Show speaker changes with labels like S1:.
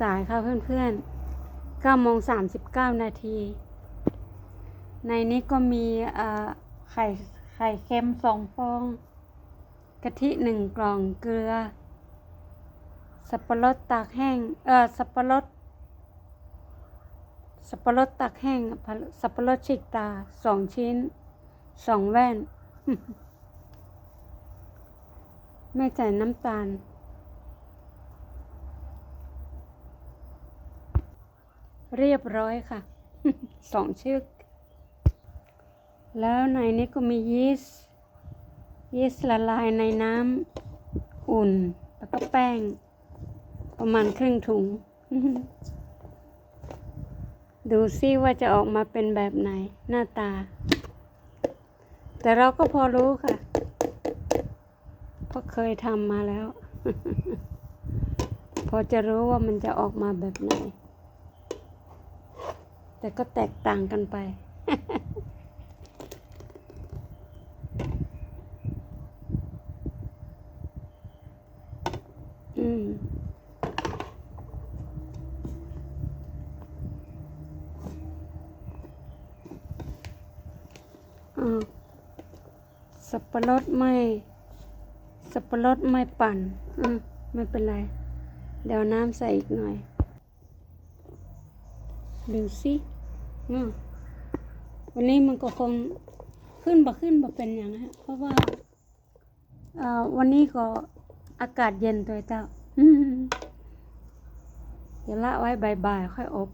S1: สายค่ะเพื่อนๆ9โมง39 นาที ในนี้ก็มีไข่ไข่เค็มสองฟอง กะทิหนึ่งกล่องเกลือ สับปะรดตากแห้ง เออสับปะรด สับปะรดตากแห้ง สับปะรดฉีกตาสองชิ้นสองแว่น ไม่ใส่น้ำตาล เรียบร้อยค่ะ สองชึก แล้วในนี้ก็มียีสต์ยีสต์ละลายในน้ำอุ่น แล้วก็แป้ง ประมาณครึ่งถุง ดูซิว่าจะออกมาเป็นแบบไหนหน้าตา แต่เราก็พอรู้ค่ะ เพราะเคยทำมาแล้ว พอจะรู้ว่ามันจะออกมาแบบไหน แต่ก็แตกต่างกันไป อืมอ้าสับปะรดไม่ สับปะรดไม่ปั่นอืมไม่เป็นไร เดี๋ยวน้ำใส่อีกหน่อย ดูสิ นาะวันนี้มันก็คงขึ้นบ่ขึ้นบ่เป็นอย่างฮะเพราะว่าเอ่อวันนี้ก็อากาศเย็นตัวเจ้าเดี๋ยวละไว้บ่ายๆค่อยอบ